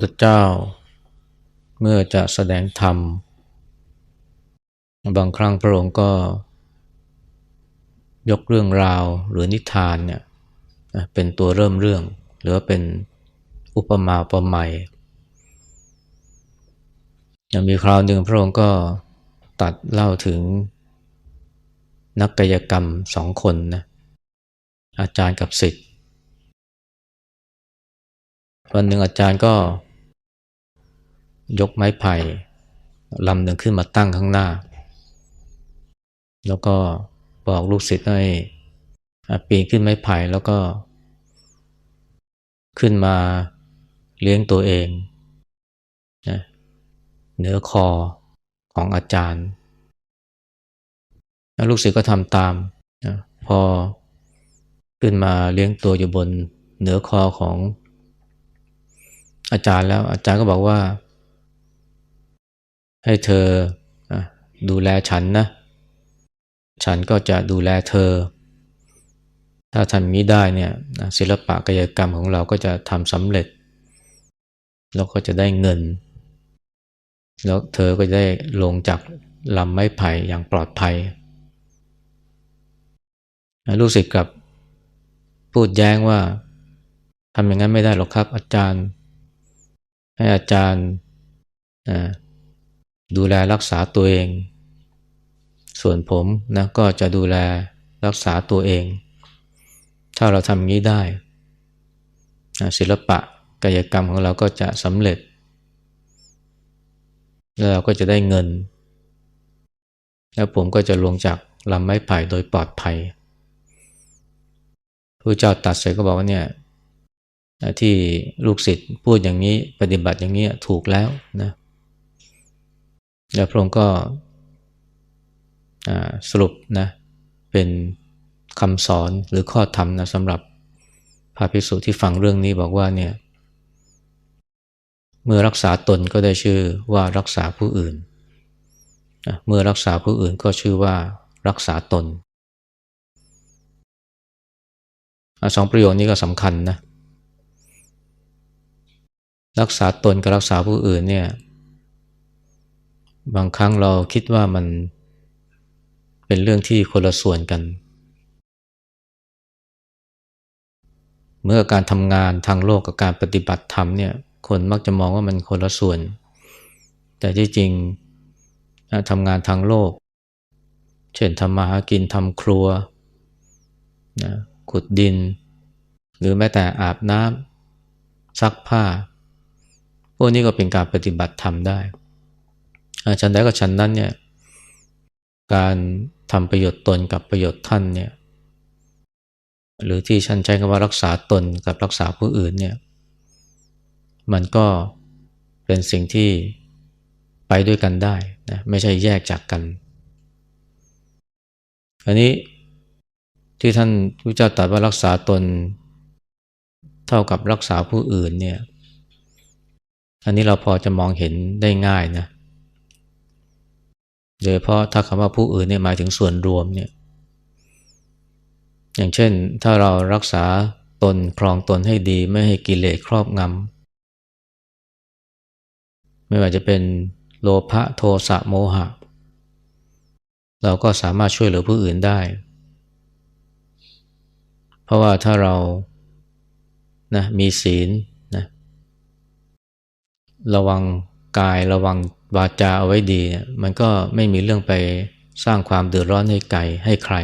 ทธเจ้า เมื่อจะแสดงธรรม บางครั้งพระองค์ก็ ยกเรื่องราวหรือนิทานเนี่ยเป็นตัวเริ่มเรื่อง หรือเป็นอุปมาอุปไมยยังมีคราวหนึ่งพระองค์ก็ตัดเล่าถึงนักกายกรรมสองคนนะอาจารย์กับศิษย์วันหนึ่งอาจารย์ก็ ยกไม้ไผ่ลำหนึ่งขึ้นมาตั้งข้างหน้า แล้วก็บอกลูกศิษย์ให้ปีนขึ้นไม้ไผ่แล้วก็ ขึ้นมาเลี้ยงตัวเองนะเหนือคอของอาจารย์แล้วลูกศิษย์ก็ทำตามนะพอขึ้นมาเลี้ยงตัวอยู่บนเหนือคอของอาจารย์แล้วอาจารย์ก็บอกว่า ให้เธอดูแลฉันนะ ฉันก็จะดูแลเธอ ถ้าทำนี้ได้เนี่ยศิลปะกายกรรมของเราก็จะทำสำเร็จ แล้วก็จะได้เงิน แล้วเธอก็จะได้ลงจากลำไม้ไผ่อย่างปลอดภัย ลูกศิษย์กับพูดแย้งว่าทำอย่างนั้นไม่ได้หรอกครับอาจารย์ ให้อาจารย์อ่า ดูแลรักษาตัวเอง ส่วนผมนะก็จะดูแลรักษาตัวเอง ถ้าเราทำอย่างนี้ได้ศิลปะกายกรรมของเราก็จะสำเร็จ แล้วเราก็จะได้เงิน แล้วผมก็จะลงจากลำไม้ไผ่โดยปลอดภัยพระเจ้าตัดเสร็จก็บอกว่าเนี่ยที่ลูกศิษย์พูดอย่างนี้ปฏิบัติอย่างนี้ถูกแล้วนะ แล้วพระองค์ก็สรุปนะเป็นคำสอนหรือข้อธรรมนะสำหรับพระภิกษุที่ฟังเรื่องนี้บอกว่าเนี่ยเมื่อรักษาตนก็ได้ชื่อว่ารักษาผู้อื่น เมื่อรักษาผู้อื่นก็ชื่อว่ารักษาตนสองประโยคนี้ก็สำคัญนะ รักษาตนกับรักษาผู้อื่นเนี่ย บางครั้งเราคิดว่ามันเป็นเรื่องที่คนละส่วนกัน เมื่อการทำงานทางโลกกับการปฏิบัติธรรมเนี่ยคนมักจะมองว่ามันคนละส่วน แต่ที่จริงทำงานทางโลก เช่นทำมาหากินทำครัวนะขุดดิน หรือแม้แต่อาบน้ำซักผ้า พวกนี้ก็เป็นการปฏิบัติธรรมได้ ฉันได้ก็ฉันนั้นเนี่ยการทำประโยชน์ตนกับประโยชน์ท่านเนี่ยหรือที่ฉันใช้คำว่ารักษาตนกับรักษาผู้อื่นเนี่ยมันก็เป็นสิ่งที่ไปด้วยกันได้นะไม่ใช่แยกจากกัน อันนี้ที่ท่านพระเจ้าตรัสว่ารักษาตน เท่ากับรักษาผู้อื่นเนี่ยอันนี้เราพอจะมองเห็นได้ง่ายนะ โดยเพราะถ้าคำว่าผู้อื่นเนี่ยหมายถึงส่วนรวมเนี่ยอย่างเช่น ถ้าเรารักษาตนครองตนให้ดีไม่ให้กิเลสครอบงำไม่ว่าจะเป็นโลภะโทสะโมหะ เราก็สามารถช่วยเหลือผู้อื่นได้ เพราะว่าถ้าเรานะมีศีลนะระวังกายระวัง วาจาเอาไว้ดีเนี่ยมันก็ไม่มีเรื่องไปสร้างความเดือดร้อนให้ไกลให้ใคร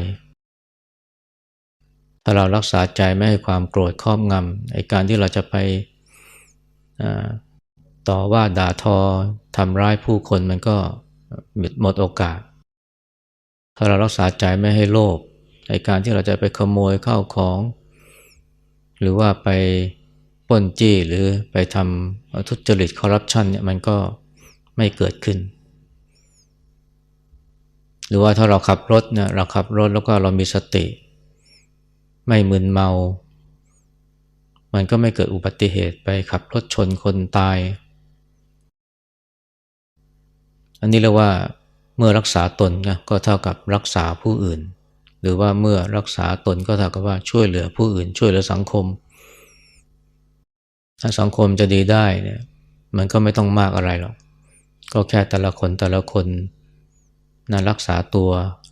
ถ้าเรารักษาใจไม่ให้ความโกรธครอบงำไอการที่เราจะไปต่อว่าด่าทอทำร้ายผู้คนมันก็หมดโอกาส ถ้าเรารักษาใจไม่ให้โลภไอการที่เราจะไปขโมยข้าวของ หรือว่าไปป้นจี้หรือไปทำทุจริตคอร์รัปชันเนี่ยมันก็ ไม่เกิดขึ้น หรือว่าถ้าเราขับรถเนี่ยเราขับรถแล้วก็เรามีสติ ไม่มึนเมา มันก็ไม่เกิดอุบัติเหตุไปขับรถชนคนตาย อันนี้เรียกว่าเมื่อรักษาตนนะก็เท่ากับรักษาผู้อื่น หรือว่าเมื่อรักษาตนก็เท่ากับว่าช่วยเหลือผู้อื่น ช่วยเหลือสังคม ถ้าสังคมจะดีได้เนี่ยมันก็ไม่ต้องมากอะไรหรอก ก็แค่แต่ละคนแต่ละคนนะรักษาตัว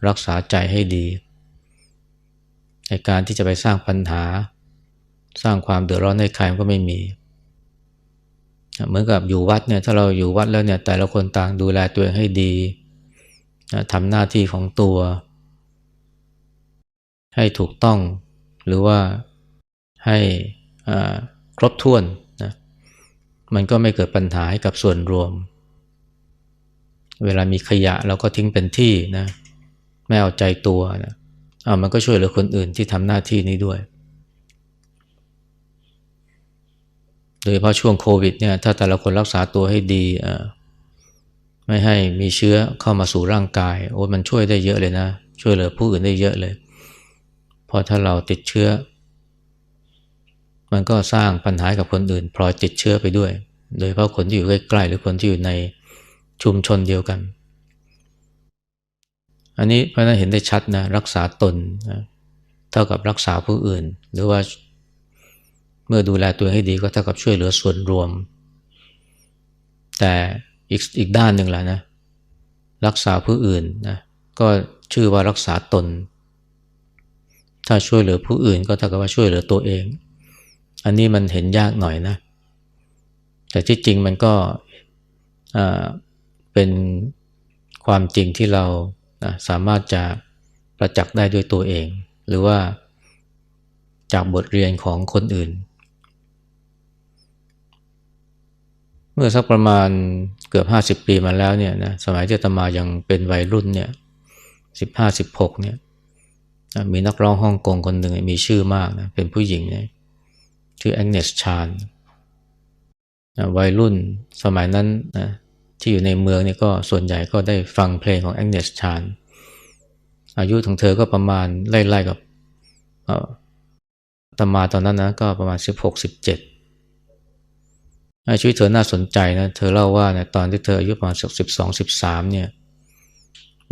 รักษาใจให้ดี ในการที่จะไปสร้างปัญหา สร้างความเดือดร้อนให้ใครก็ไม่มี เหมือนกับอยู่วัดเนี่ยถ้าเราอยู่วัดแล้วเนี่ยแต่ละคนต่างดูแลตัวเองให้ดีทำหน้าที่ของตัว ให้ถูกต้องหรือว่าให้ครบถ้วนนะมันก็ไม่เกิดปัญหาให้กับส่วนรวม เวลามีขยะเราก็ทิ้งเป็นที่นะไม่เอาใจตัวนะอามันก็ช่วยเหลือคนอื่นที่ทำหน้าที่นี้ด้วย โดยเฉพาะช่วงโควิดเนี่ยถ้าแต่ละคนรักษาตัวให้ดีไม่ให้มีเชื้อเข้ามาสู่ร่างกาย โอ้มันช่วยได้เยอะเลยนะ ช่วยเหลือผู้อื่นได้เยอะเลยเพราะถ้าเราติดเชื้อ มันก็สร้างปัญหากับคนอื่นพลอยติดเชื้อไปด้วย โดยเฉพาะคนที่อยู่ใกล้ๆหรือคนที่อยู่ใน ชุมชนเดียวกัน อันนี้เพราะนั้นเห็นได้ชัดนะรักษาตนนะเท่ากับรักษาผู้อื่น หรือว่าเมื่อดูแลตัวให้ดีก็เท่ากับช่วยเหลือส่วนรวม แต่อีกอีกด้านหนึ่งแหละนะรักษาผู้อื่นนะก็ชื่อว่ารักษาตน ถ้าช่วยเหลือผู้อื่นก็เท่ากับว่าช่วยเหลือตัวเอง อันนี้มันเห็นยากหน่อยนะ แต่ที่จริงมันก็ เป็นความจริงที่เราสามารถจะประจักษ์ได้ด้วยตัวเอง หรือว่าจากบทเรียนของคนอื่น เมื่อสักประมาณเกือบห้าสิบปีมาแล้วเนี่ยนะสมัยที่ตมายังเป็นวัยรุ่นเนี่ยสิบห้าสิบหกเนี่ยมีนักร้องฮ่องกงคนหนึ่งมีชื่อมากนะเป็นผู้หญิงเนี่ยชื่อแองเนสชานวัยรุ่นสมัยนั้นนะ ที่อยู่ในเมืองนี่ก็ส่วนใหญ่ก็ได้ฟังเพลงของแองเนสชานอายุของเธอก็ประมาณไล่ๆกับตมาตอนนั้นนะก็ประมาณสิบหกสิบเจ็ดชีวิตเธอน่าสนใจนะเธอเล่าว่าเนี่ยตอนที่เธออายุประมาณสักสิบสองสิบสามเนี่ย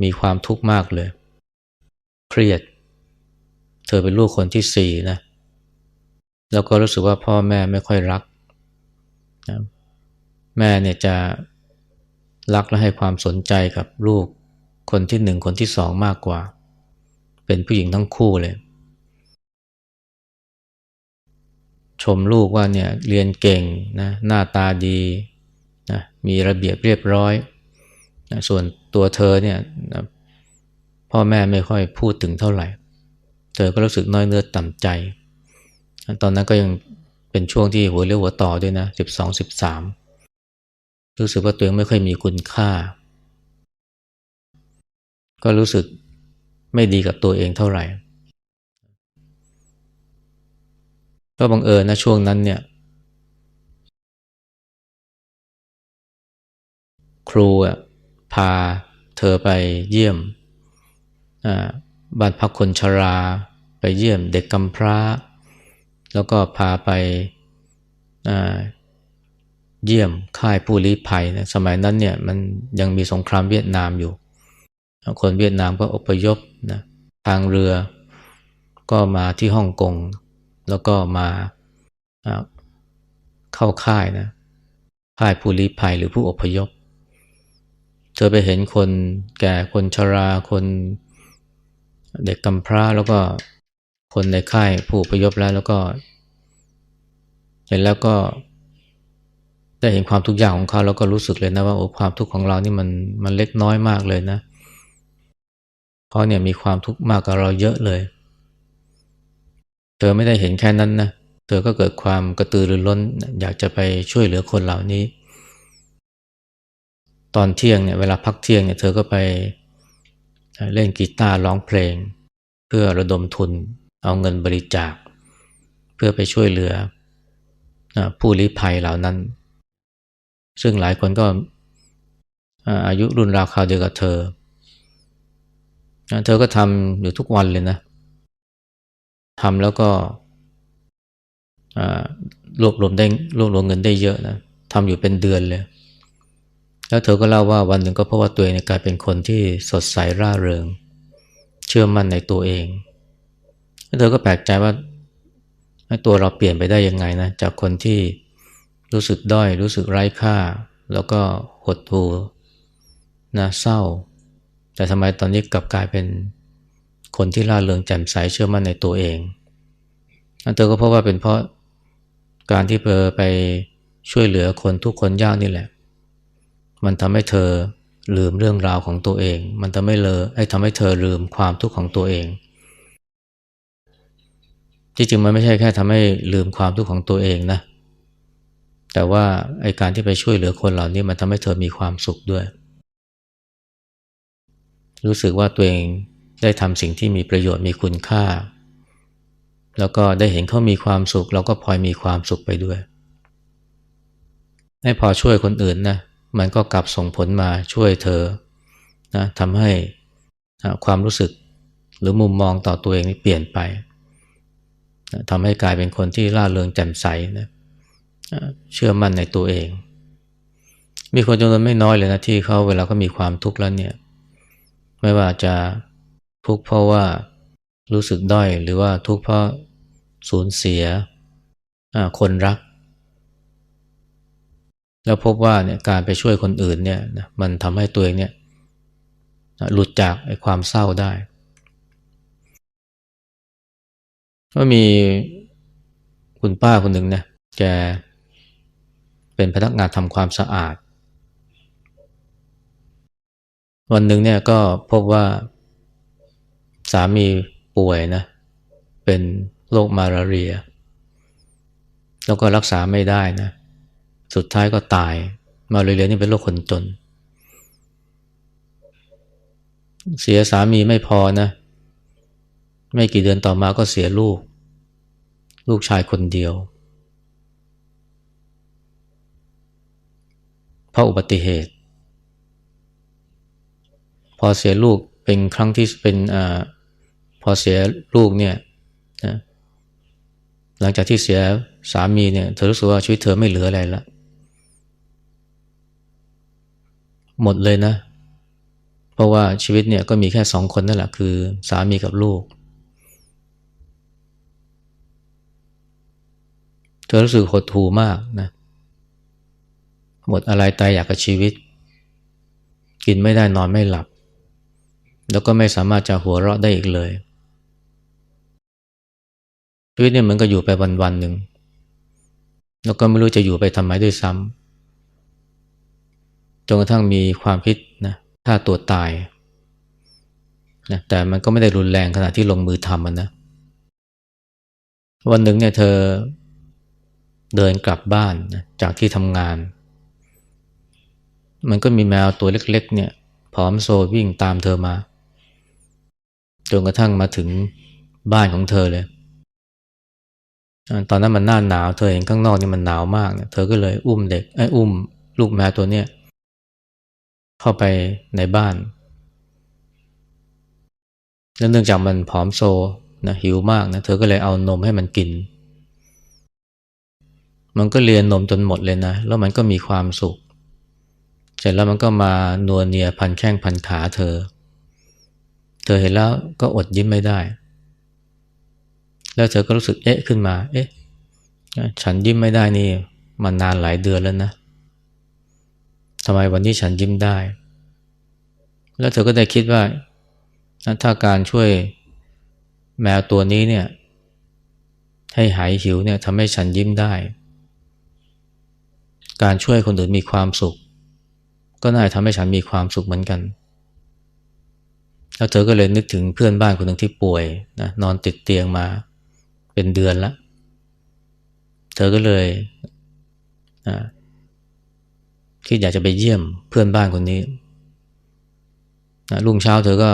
มีความทุกข์มากเลย เครียด เธอเป็นลูกคนที่สี่นะแล้วก็รู้สึกว่าพ่อแม่ไม่ค่อยรักนะแม่เนี่ยจะ รักและให้ความสนใจกับลูกคนที่หนึ่งคนที่สองมากกว่า เป็นผู้หญิงทั้งคู่เลย ชมลูกว่าเนี่ยเรียนเก่งนะหน้าตาดีนะมีระเบียบเรียบร้อยนะส่วนตัวเธอเนี่ยนะพ่อแม่ไม่ค่อยพูดถึงเท่าไหร่ เธอก็รู้สึกน้อยเนื้อต่ำใจ ตอนนั้นก็ยังเป็นช่วงที่หัวเรียวหัวต่อด้วยนะสิบสองสิบสาม รู้สึกว่าตัวเองไม่ค่อยมีคุณค่า ก็รู้สึกไม่ดีกับตัวเองเท่าไหร่ ก็บังเอิญนะช่วงนั้นเนี่ย ครูอะพาเธอไปเยี่ยมบ้านพักคนชรา ไปเยี่ยมเด็กกำพร้า แล้วก็พาไป เยี่ยมค่ายผู้ลี้ภัยนะสมัยนั้นเนี่ยมันยังมีสงครามเวียดนามอยู่ คนเวียดนามก็อพยพนะทางเรือก็มาที่ฮ่องกง แล้วก็มาเข้าค่ายนะค่ายผู้ลี้ภัยหรือผู้อพยพ เธอไปเห็นคนแก่คนชราคนเด็กกำพร้าแล้วก็คนในค่ายผู้อพยพแล้วแล้วก็ เห็นแล้วก็ ได้เห็นความทุกข์ยากของเขาแล้วก็รู้สึกเลยนะว่าโอ้ความทุกข์ของเรานี่มันมันเล็กน้อยมากเลยนะเพราะเนี่ยมีความทุกข์มากกว่าเราเยอะเลย เธอไม่ได้เห็นแค่นั้นนะเธอก็เกิดความกระตือรือร้น อยากจะไปช่วยเหลือคนเหล่านี้ ตอนเที่ยงเนี่ยเวลาพักเที่ยงเนี่ยเธอก็ไปเล่นกีตาร์ร้องเพลง เพื่อระดมทุนเอาเงินบริจาค เพื่อไปช่วยเหลือผู้ลี้ภัยเหล่านั้น ซึ่งหลายคนก็อายุรุ่นราวคราวเดียวกับเธอ เธอก็ทำอยู่ทุกวันเลยนะทำแล้วก็รวบรวมได้รวบรวมเงินได้เยอะนะทำอยู่เป็นเดือนเลย แล้วเธอก็เล่าว่าวันหนึ่งก็เพราะว่าตัวเองกลายเป็นคนที่สดใสร่าเริงชชื่อมั่นในตัวเอง เธอก็แปลกใจว่าตัวเราเปลี่ยนไปได้ยังไงนะจากคนที่ รู้สึกด้อย รู้สึกไร้ค่า แล้วก็หดหู่นะเศร้า แต่ทำไมตอนนี้กลับกลายเป็นคนที่ร่าเริงแจ่มใสเชื่อมั่นในตัวเองอันเธอก็เพราะว่าเป็นเพราะการที่เธอไปช่วยเหลือคนทุกคนยากนี่แหละ มันทำให้เธอลืมเรื่องราวของตัวเอง มันทำให้เลอให้ทำให้เธอลืมความทุกข์ของตัวเอง ที่จริงมันไม่ใช่แค่ทำให้ลืมความทุกข์ของตัวเองนะแแต่ว่าไอการที่ไปช่วยเหลือคนเหล่านี้มันทำให้เธอมีความสุขด้วย รู้สึกว่าตัวเองได้ทำสิ่งที่มีประโยชน์มีคุณค่า แล้วก็ได้เห็นเขามีความสุข เราก็พลอยมีความสุขไปด้วย ให้พอช่วยคนอื่นนะมันก็กลับส่งผลมาช่วยเธอนะทำให้ความรู้สึกหรือมุมมองต่อตัวเองนี่เปลี่ยนไปทำให้กลายเป็นคนที่ร่าเริงแจ่มใสนะ เชื่อมั่นในตัวเอง มีคนจำนวนไม่น้อยเลยนะที่เขาเวลาก็มีความทุกข์แล้วเนี่ย ไม่ว่าจะทุกข์เพราะว่ารู้สึกด้อยหรือว่าทุกข์เพราะสูญเสียคนรัก แล้วพบว่าเนี่ยการไปช่วยคนอื่นเนี่ยมันทำให้ตัวเองเนี่ยหลุดจากไอ้ความเศร้าได้ ก็มีคุณป้าคนหนึ่งนะแก เป็นพนักงานทำความสะอาด วันหนึ่งเนี่ยก็พบว่าสามีป่วยนะ เป็นโรคมาลาเรีย แล้วก็รักษาไม่ได้นะ สุดท้ายก็ตาย มาลาเรียนี่เป็นโรคคนจน เสียสามีไม่พอนะ ไม่กี่เดือนต่อมาก็เสียลูก ลูกชายคนเดียว เพราะอุบัติเหตุ พอเสียลูกเป็นครั้งที่เป็นอพอเสียลูกเนี่ยนะหลังจากที่เสียสามีเนี่ยเธอรู้สึกว่าชีวิตเธอไม่เหลืออะไรละหมดเลยนะ เพราะว่าชีวิตเนี่ยก็มีแค่สองคนนั่นแหละคือสามีกับลูก เธอรู้สึกหดหู่มากนะ หมดอะไรตายอยากกับชีวิต กินไม่ได้นอนไม่หลับ แล้วก็ไม่สามารถจะหัวเราะได้อีกเลย ชีวิตเนี่ยเหมือนกับอยู่ไปวันวันหนึ่งแล้วก็ไม่รู้จะอยู่ไปทำไมด้วยซ้ำจนกระทั่งมีความคิดนะฆ่าตัวตายนะแต่มันก็ไม่ได้รุนแรงขนาดที่ลงมือทำมันนะ วันหนึ่งเนี่ยเธอเดินกลับบ้านจากที่ทำงาน มันก็มีแมวตัวเล็ก ๆ เนี่ยผอมโซวิ่งตามเธอมาจนกระทั่งมาถึงบ้านของเธอเลย ตอนนั้นมันหน้าหนาว เธอเห็นข้างนอกนี่มันหนาวมากเนี่ยเธอก็เลยอุ้มเด็กไอ้อุ้ม ลูกแมวตัวเนี้ยเข้าไปในบ้านแล้วเนื่องจากมันผอมโซนะหิวมากนะเธอก็เลยเอานมให้มันกิน มันก็เรียนนมจนหมดเลยนะ แล้วมันก็มีความสุข เสร็จแล้วมันก็มานัวเนียพันแข้งพันขาเธอ เธอเห็นแล้วก็อดยิ้มไม่ได้ แล้วเธอก็รู้สึกเอ๊ะขึ้นมา เอ๊ะ ฉันยิ้มไม่ได้นี่มันนานหลายเดือนแล้วนะทำไมวันนี้ฉันยิ้มได้ แล้วเธอก็ได้คิดว่า ถ้าการช่วยแมวตัวนี้เนี่ย ให้หายหิวเนี่ยทำให้ฉันยิ้มได้ การช่วยคนอื่นมีความสุข ก็น่าจะทำให้ฉันมีความสุขเหมือนกัน แล้วเธอก็เลยนึกถึงเพื่อนบ้านคนหนึ่งที่ป่วยนะนอนติดเตียงมาเป็นเดือนล้วเธอก็เลยนะคิดอยากจะไปเยี่ยมเพื่อนบ้านคนนี้นะรุ่งเช้าเธอก็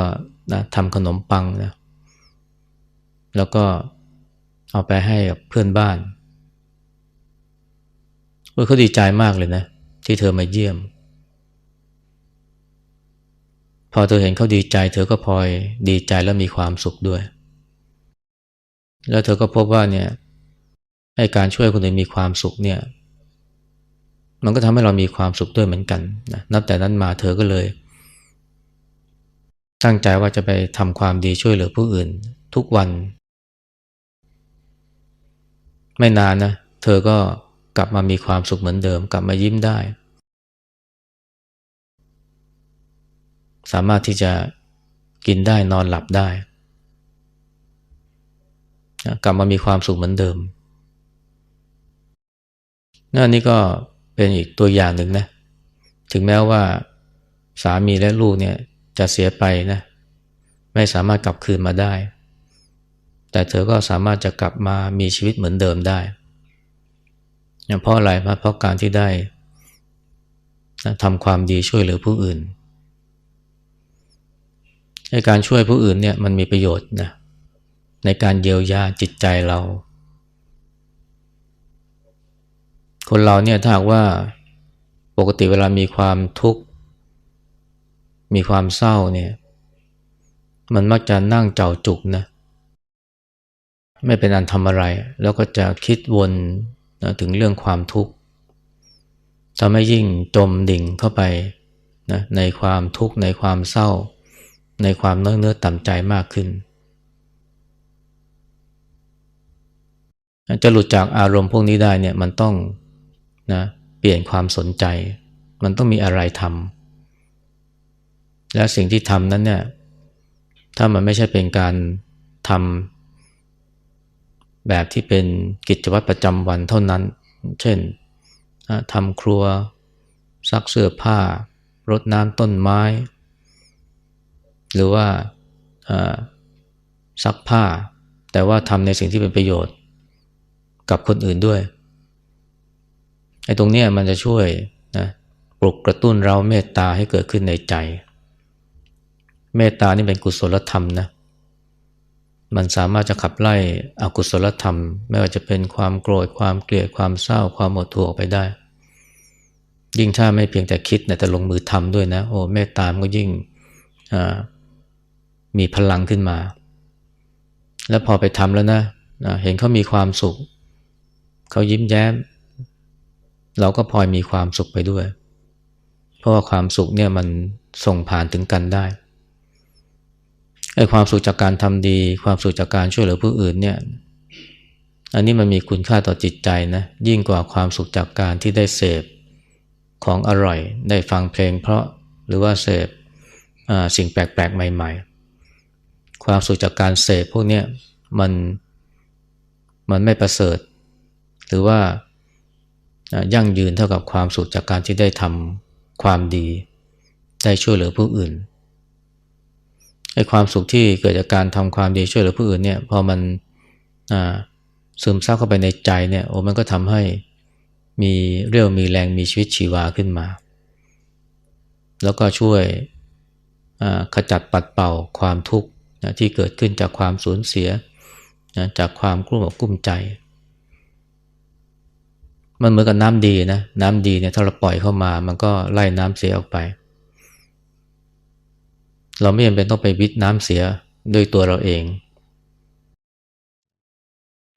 นะทำขนมปังนะแล้วก็เอาไปให้กับเพื่อนบ้านเขาดีใจมากเลยนะ ที่เธอมาเยี่ยม พ อเธอเห็นเขาดีใจ เธอก็พลอยดีใจและมีความสุขด้วย แล้วเธอก็พบว่าเนี่ยให้การช่วยคนอื่นมีความสุขเนี่ยมันก็ทำให้เรามีความสุขด้วยเหมือนกันนะนับแต่นั้นมาเธอก็เลย ตั้งใจว่าจะไปทำความดีช่วยเหลือผู้อื่นทุกวัน ไม่นานนะ เธอก็กลับมามีความสุขเหมือนเดิม กลับมายิ้มได้ สามารถที่จะกินได้นอนหลับได้ กลับมามีความสุขเหมือนเดิมนั่นนี่ก็เป็นอีกตัวอย่างหนึ่งนะ ถึงแม้ว่าสามีและลูกเนี่ยจะเสียไปนะ ไม่สามารถกลับคืนมาได้ แต่เธอก็สามารถจะกลับมามีชีวิตเหมือนเดิมได้เพราะอะไรเพราะการที่ได้ทำความดีช่วยเหลือผู้อื่น ในการช่วยผู้อื่นเนี่ยมันมีประโยชน์นะในการเยียวยาจิตใจเรา คนเราเนี่ยถ้าหากว่าปกติเวลามีความทุกข์ มีความเศร้าเนี่ยมันมักจะนั่งเจ้าจุกนะไม่เป็นอันทำอะไร แล้วก็จะคิดวนนะถึงเรื่องความทุกข์ทำให้ยิ่งจมดิ่งเข้าไปนะในความทุกข์ในความเศร้า ในความเนื้อเนื้อต่ำใจมากขึ้น จะหลุดจากอารมณ์พวกนี้ได้เนี่ยมันต้องนะเปลี่ยนความสนใจ มันต้องมีอะไรทำและสิ่งที่ทำนั้นเนี่ยถ้ามันไม่ใช่เป็นการทำแบบที่เป็นกิจวัตรประจำวันเท่านั้น เช่นทำครัวซักเสื้อผ้ารดน้ำต้นไม้ หรือว่าซักผ้า แต่ว่าทำในสิ่งที่เป็นประโยชน์กับคนอื่นด้วยไอ้ตรงนี้มันจะช่วยนะปลุกกระตุ้นเราเมตตาให้เกิดขึ้นในใจ เมตตานี่เป็นกุศลธรรมนะมันสามารถจะขับไล่อกุศลธรรม ไม่ว่าจะเป็นความโกรธความเกลียดความเศร้าความหมดตัวออกไปได้ ยิ่งถ้าไม่เพียงแต่คิดแต่ลงมือทำด้วยนะโอ้เมตตามันก็ยิ่ง มีพลังขึ้นมา แล้วพอไปทำแล้วนะ เห็นเขามีความสุข เขายิ้มแย้ม เราก็พลอยมีความสุขไปด้วย เพราะว่าความสุขเนี่ยมันส่งผ่านถึงกันได้ไอ้ความสุขจากการทำดี ความสุขจากการช่วยเหลือผู้อื่นเนี่ย อันนี้มันมีคุณค่าต่อจิตใจนะ ยิ่งกว่าความสุขจากการที่ได้เสพของอร่อย ได้ฟังเพลงเพราะหรือว่าเสพสิ่งแปลกๆ ใหม่ ๆ ความสุขจากการเสพพวกนี้มันมันไม่ประเสริฐ หรือว่ายั่งยืนเท่ากับความสุขจากการที่ได้ทำความดี ได้ช่วยเหลือผู้อื่นไอ้ความสุขที่เกิดจากการทำความดีช่วยเหลือผู้อื่นเนี่ยพอมันซึมซับเข้าไปในใจเนี่ยโอ้มันก็ทำให้มีเรี่ยวมีแรงมีชีวิตชีวาขึ้นมา แล้วก็ช่วยขจัดปัดเป่าความทุกข์ ที่เกิดขึ้นจากความสูญเสียจากความกลุ้มอกกลุ้มใจ มันเหมือนกับน้ำดีนะน้ำดีเนี่ยถ้าเราปล่อยเข้ามา มันก็ไล่น้ำเสียออกไป เราไม่จำเป็นต้องไปวิทน้ำเสียด้วยตัวเราเอง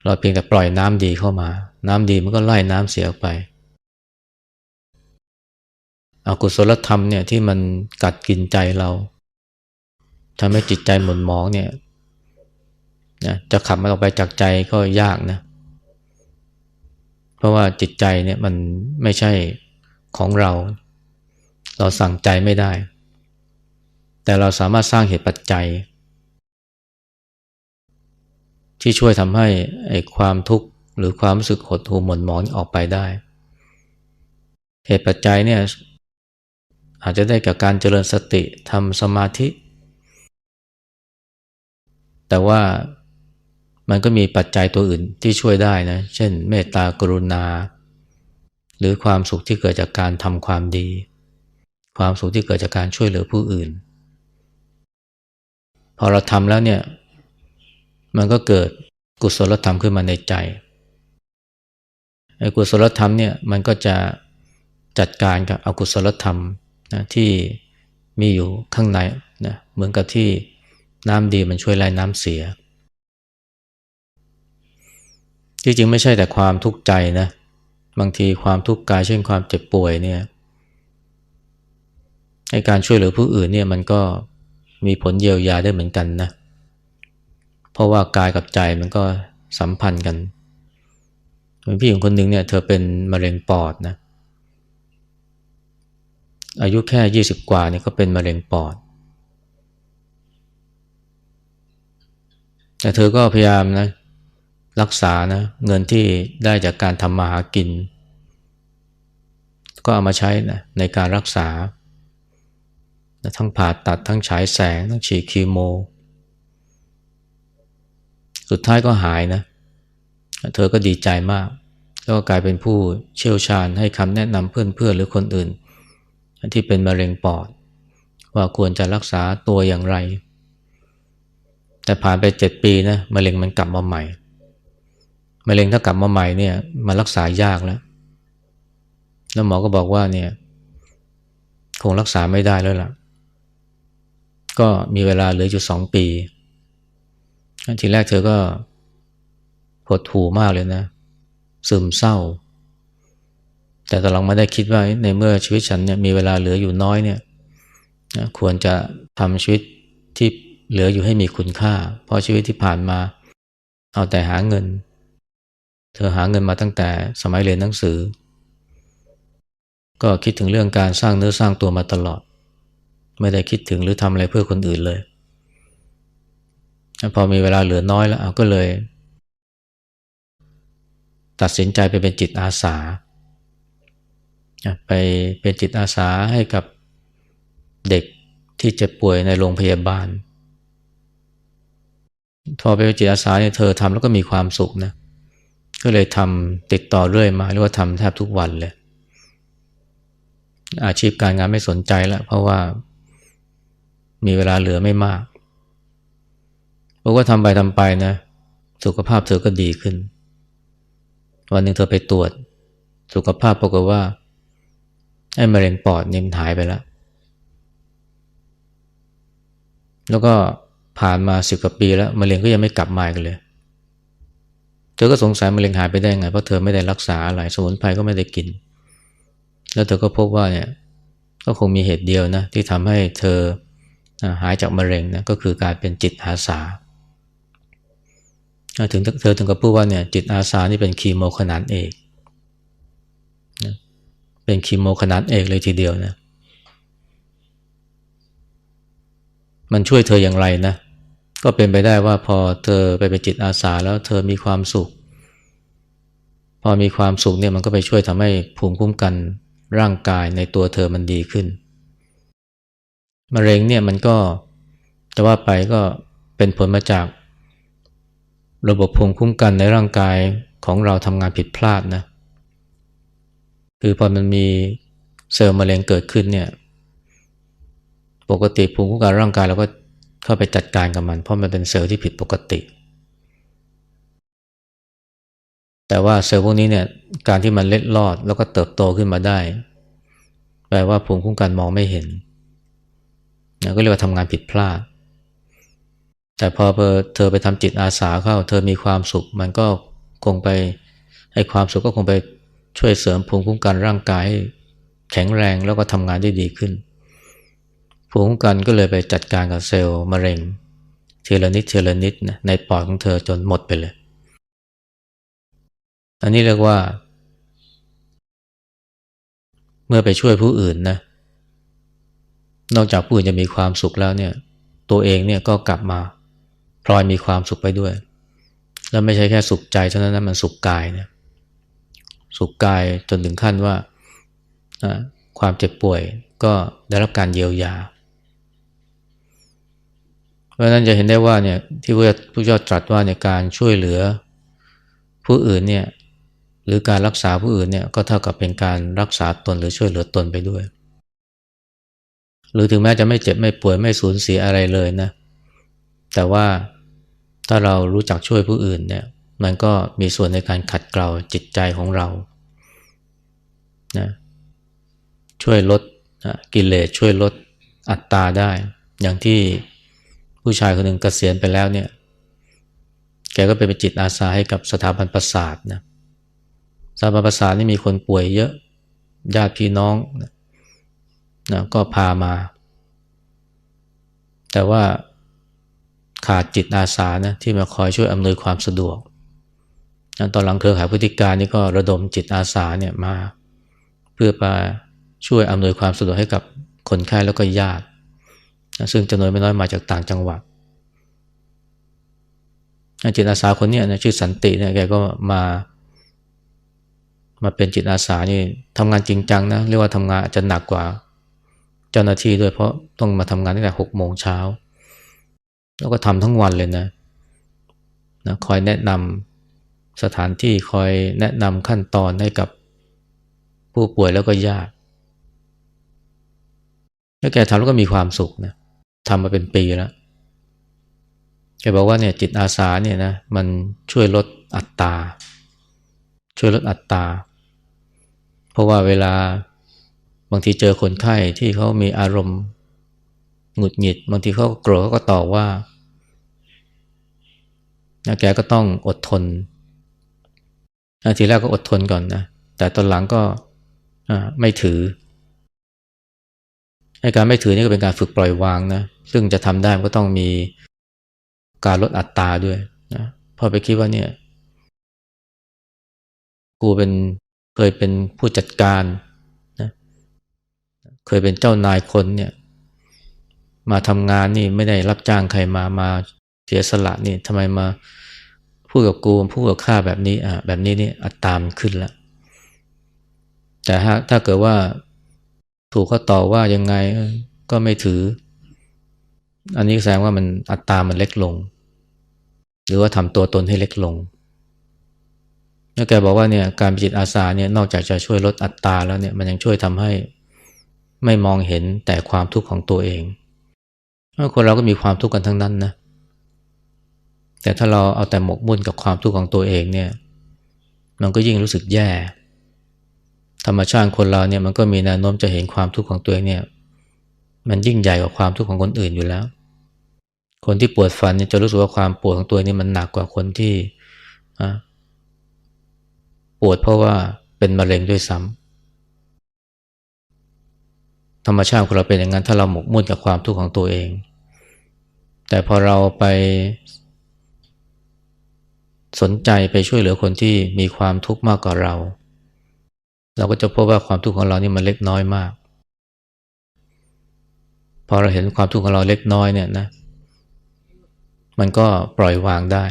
เราเพียงแต่ปล่อยน้ำดีเข้ามา น้ำดีมันก็ไล่น้ำเสียออกไปอกุศลธรรมเนี่ยที่มันกัดกินใจเรา ทำให้จิตใจหม่นหมองเนี่ยนะจะขับมันออกไปจากใจก็ยากนะ เพราะว่าจิตใจเนี่ยมันไม่ใช่ของเรา เราสั่งใจไม่ได้ แต่เราสามารถสร้างเหตุปัจจัย ที่ช่วยทำให้ไอ้ความทุกข์หรือความรู้สึกหดหู่หม่นหมองออกไปได้ เหตุปัจจัยเนี่ยอาจจะได้กับการเจริญสติทำสมาธิ แต่ว่ามันก็มีปัจจัยตัวอื่นที่ช่วยได้นะ เช่น เมตตากรุณา หรือความสุขที่เกิดจากการทำความดี ความสุขที่เกิดจากการช่วยเหลือผู้อื่น พอเราทำแล้วเนี่ย มันก็เกิดกุศลธรรมขึ้นมาในใจไอ้กุศลธรรมเนี่ยมันก็จะจัดการกับอกุศลธรรมนะที่มีอยู่ข้างในนะเหมือนกับที่ น้ำดีมันช่วยไล่น้ำเสีย จริงๆไม่ใช่แต่ความทุกข์ใจนะ บางทีความทุกข์กายเช่นความเจ็บป่วยเนี่ยให้การช่วยเหลือผู้อื่นเนี่ยมันก็มีผลเยียวยาได้เหมือนกันนะ เพราะว่ากายกับใจมันก็สัมพันธ์กันเหมือนพี่หญิงคนหนึ่งเนี่ยเธอเป็นมะเร็งปอดนะ อายุแค่ยี่สิบกว่าเนี่ยก็เป็นมะเร็งปอด แต่เธอก็พยายามนะรักษานะเงินที่ได้จากการทำมาหากิน ก็เอามาใช้นะในการรักษา ทั้งผ่าตัดทั้งฉายแสง ทั้งฉีดคีโม สุดท้ายก็หายนะ เธอก็ดีใจมาก แล้วก็กลายเป็นผู้เชี่ยวชาญให้คำแนะนำเพื่อนๆหรือคนอื่น ที่เป็นมะเร็งปอด ว่าควรจะรักษาตัวอย่างไร แต่ผ่านไปเจ็ดปีนะมะเร็งมันกลับมาใหม่มะเร็งถ้ากลับมาใหม่เนี่ยมารักษายากแล้ว แล้วหมอก็บอกว่าเนี่ย คงรักษาไม่ได้แล้วล่ะ ก็มีเวลาเหลืออยู่สองปีทีแรกเธอก็หดหูมากเลยนะ ซึมเศร้า แต่ตอนหลังมาได้คิดว่าในเมื่อชีวิตฉันเนี่ยมีเวลาเหลืออยู่น้อยเนี่ยควรจะทำชีวิตที่ เหลืออยู่ให้มีคุณค่า เพราะชีวิตที่ผ่านมา เอาแต่หาเงิน เธอหาเงินมาตั้งแต่สมัยเรียนหนังสือ ก็คิดถึงเรื่องการสร้างเนื้อสร้างตัวมาตลอด ไม่ได้คิดถึงหรือทำอะไรเพื่อคนอื่นเลย พอมีเวลาเหลือน้อยแล้วก็เลย ตัดสินใจไปเป็นจิตอาสา ไปเป็นจิตอาสาให้กับเด็กที่เจ็บป่วยในโรงพยาบาล พอไปเป็นจิตอาสาเนี่ยเธอทำแล้วก็มีความสุขนะก็เลยทำติดต่อเรื่อยมาเรียกว่าทำแทบทุกวันเลย อาชีพการงานไม่สนใจแล้วเพราะว่ามีเวลาเหลือไม่มากบอกว่าทำไปทำไปนะ สุขภาพเธอก็ดีขึ้น วันหนึ่งเธอไปตรวจ สุขภาพปรากฏว่าไอ้มะเร็งปอดเนี่ยมันหายไปแล้ว แล้วก็ ผ่านมาสิบกว่าปีแล้วมะเร็งก็ยังไม่กลับมากันเลยเธอก็สงสัยมะเร็งหายไปได้ไงเพราะเธอไม่ได้รักษาอะไรสมุนไพรก็ไม่ได้กิน แล้วเธอก็พบว่าเนี่ยก็คงมีเหตุเดียวนะที่ทำให้เธอหายจากมะเร็งนะก็คือการเป็นจิตอาสาถึงเธอถึงกับพูดว่าเนี่ยจิตอาสานี่เป็นคีโมขนาดเอกนะเป็นคีโมขนาดเอกเลยทีเดียวนะ มันช่วยเธออย่างไรนะ ก็เป็นไปได้ว่าพอเธอไปเป็นจิตอาสาแล้วเธอมีความสุข พอมีความสุขเนี่ยมันก็ไปช่วยทำให้ภูมิคุ้มกันร่างกายในตัวเธอมันดีขึ้นมะเร็งเนี่ยมันก็จะว่าไปก็เป็นผลมาจาก ระบบภูมิคุ้มกันในร่างกายของเราทำงานผิดพลาดนะ คือพอมันมีเซลล์มะเร็งเกิดขึ้นเนี่ย ปกติภูมิคุ้มกันร่างกายเราก็เข้าไปจัดการกับมัน เพราะมันเป็นเซลล์ที่ผิดปกติ แต่ว่าเซลล์พวกนี้เนี่ยการที่มันเล็ดลอดแล้วก็เติบโตขึ้นมาได้ แปลว่าภูมิคุ้มกันมองไม่เห็นนะก็เรียกว่าทำงานผิดพลาด แต่พอเธอไปทำจิตอาสาเข้า เธอมีความสุข มันก็คงไปให้ความสุขก็คงไปช่วยเสริมภูมิคุ้มกันร่างกายแข็งแรงแล้วก็ทำงานได้ดีขึ้น ภูมิคุ้มกันก็เลยไปจัดการกับเซลล์มะเร็งเทเลนิดเทเลนิดนะในปอดของเธอจนหมดไปเลย อันนี้เรียกว่า เมื่อไปช่วยผู้อื่นนะ นอกจากผู้อื่นจะมีความสุขแล้วเนี่ย ตัวเองเนี่ยก็กลับมาพลอยมีความสุขไปด้วย แล้วไม่ใช่แค่สุขใจเท่านั้นนะมันสุขกายเนี่ยสุขกายจนถึงขั้นว่าความเจ็บป่วยก็ได้รับการเยียวยา ราะนั้นจะเห็นได้ว่าเนี่ยที่พระพุทธเจ้าตรัสว่าในการช่วยเหลือผู้อื่นเนี่ยหรือการรักษาผู้อื่นเนี่ยก็เท่ากับเป็นการรักษาตนหรือช่วยเหลือตนไปด้วย หรือถึงแม้จะไม่เจ็บไม่ป่วยไม่สูญเสียอะไรเลยนะ แต่ว่าถ้าเรารู้จักช่วยผู้อื่นเนี่ยมันก็มีส่วนในการขัดเกลาจิตใจของเรานะช่วยลดกิเลสช่วยลดอัตตาได้ อย่างที่ ผู้ชายคนหนึ่งเกษียณไปแล้วเนี่ย แกก็ไปเป็นจิตอาสาให้กับสถาบันประสาทนะสถาบันประสาทนี่มีคนป่วยเยอะญาติพี่น้องนะก็พามา แต่ว่าขาดจิตอาสานะที่มาคอยช่วยอำนวยความสะดวกตอนหลังเครือข่ายพฤติการนี่ก็ระดมจิตอาสาเนี่ยมา เพื่อไปช่วยอำนวยความสะดวกให้กับคนไข้แล้วก็ญาติ ซึ่งจำนวนไม่น้อยมาจากต่างจังหวัดจิตอาสาคนนี้นะชื่อสันติเนี่ยแกก็มา มาเป็นจิตอาสานี่ทำงานจริงจังนะเรียกว่าทำงานอาจจะหนักกว่า เจ้าหน้าที่ด้วยเพราะต้องมาทำงานตั้งแต่หกโมงเช้า แล้วก็ทำทั้งวันเลยนะนะคอยแนะนำสถานที่คอยแนะนำขั้นตอนให้กับผู้ป่วยแล้วก็ญาติแล้วแกทำแล้วก็มีความสุขนะ ทำมาเป็นปีแล้วแกบอกว่าเนี่ยจิตอาสาเนี่ยนะมันช่วยลดอัตราช่วยลดอัตราเพราะว่าเวลาบางทีเจอคนไข้ที่เขามีอารมณ์หงุดหงิด บางทีเขาโกรธเขาก็ตอบว่านะแกก็ต้องอดทนทีแรกก็อดทนก่อนนะแต่ตอนหลังก็ไม่ถือ การไม่ถือนี่ก็เป็นการฝึกปล่อยวางนะ ซึ่งจะทำได้ก็ต้องมีการลดอัตราด้วยนะพอไปคิดว่าเนี่ยกูเป็นเคยเป็นผู้จัดการนะเคยเป็นเจ้านายคนเนี่ยมาทำงานนี่ไม่ได้รับจ้างใครมามาเสียสละนี่ทำไมมาพูดกับกูพูดกับข้าแบบนี้อะแบบนี้นี่อัตรามขึ้นแล้วแต่ถ้าถ้าเกิดว่า ถูกเขาต่อว่ายังไงก็ไม่ถือ อันนี้แสดงว่ามันอัตรามันเล็กลง หรือว่าทำตัวตนให้เล็กลงแล้วแกบอกว่าเนี่ยการปจิตอาสาเนี่ยนอกจากจะช่วยลดอัตราแล้วเนี่ยมันยังช่วยทำให้ไม่มองเห็นแต่ความทุกข์ของตัวเองคนเราก็มีความทุกข์กันทั้งนั้นนะแต่ถ้าเราเอาแต่หมกมุ่นกับความทุกข์ของตัวเองเนี่ย มันก็ยิ่งรู้สึกแย่ ธรรมชาติคนเราเนี่ยมันก็มีแนวโน้มจะเห็นความทุกข์ของตัวเองเนี่ย มันยิ่งใหญ่กว่าความทุกข์ของคนอื่นอยู่แล้ว คนที่ปวดฟันเนี่ยจะรู้สึกว่าความปวดของตัวนี้มันหนักกว่าคนที่ปวดเพราะว่าเป็นมะเร็งด้วยซ้ำธรรมชาติของเราเป็นอย่างนั้นถ้าเราหมกมุ่นกับความทุกข์ของตัวเอง แต่พอเราไปสนใจไปช่วยเหลือคนที่มีความทุกข์มากกว่าเรา เราก็จะพบว่าความทุกข์ของเรานี่มันเล็กน้อยมาก พอเราเห็นความทุกข์ของเราเล็กน้อยเนี่ยนะ มันก็ปล่อยวางได้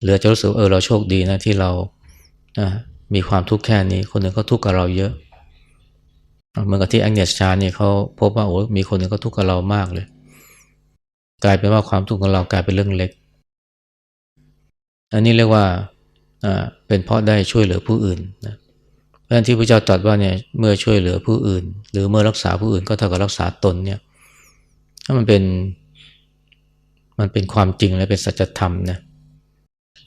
เหลือจะรู้สึกเออเราโชคดีนะที่เรานะมีความทุกข์แค่นี้ คนหนึ่งเขาทุกข์กับเราเยอะเหมือนกับที่แองเนสชาเนี่ยเขาพบว่าโอ้มีคนหนึ่งเขาทุกข์กับเรามากเลย กลายเป็นว่าความทุกข์ของเรากลายเป็นเรื่องเล็ก อันนี้เรียกว่าเป็นเพราะได้ช่วยเหลือผู้อื่นนะ เพราะฉะนั้นที่พระเจ้าตรัสว่าเนี่ยเมื่อช่วยเหลือผู้อื่น หรือเมื่อรักษาผู้อื่นก็เท่ากับรักษาตนเนี่ยถ้ามันเป็นมันเป็นความจริงและเป็นสัจธรรมนะ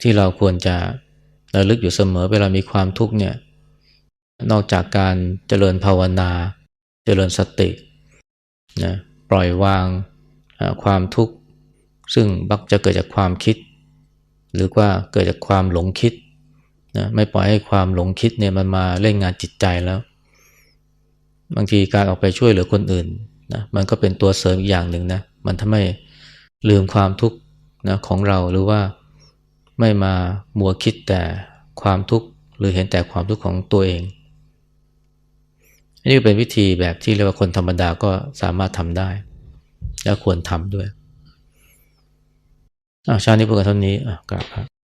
ที่เราควรจะระลึกอยู่เสมอเวลามีความทุกข์เนี่ยนอกจากการเจริญภาวนา เจริญสตินะปล่อยวางความทุกข์ ซึ่งบักจะเกิดจากความคิด หรือว่าเกิดจากความหลงคิด นะไม่ปล่อยให้ความหลงคิดเนี่ยมันมาเล่นงานจิตใจแล้ว บางทีการออกไปช่วยเหลือคนอื่นนะมันก็เป็นตัวเสริมอีกอย่างหนึ่งนะมันทำให้ลืมความทุกข์นะของเราหรือว่าไม่มามัวคิดแต่ความทุกข์หรือเห็นแต่ความทุกข์ของตัวเองนี่เป็นวิธีแบบที่เรียกว่าคนธรรมดาก็สามารถทำได้ และควรทำด้วยอาชาตินี้พูดกันเท่านี้อะกราบครับ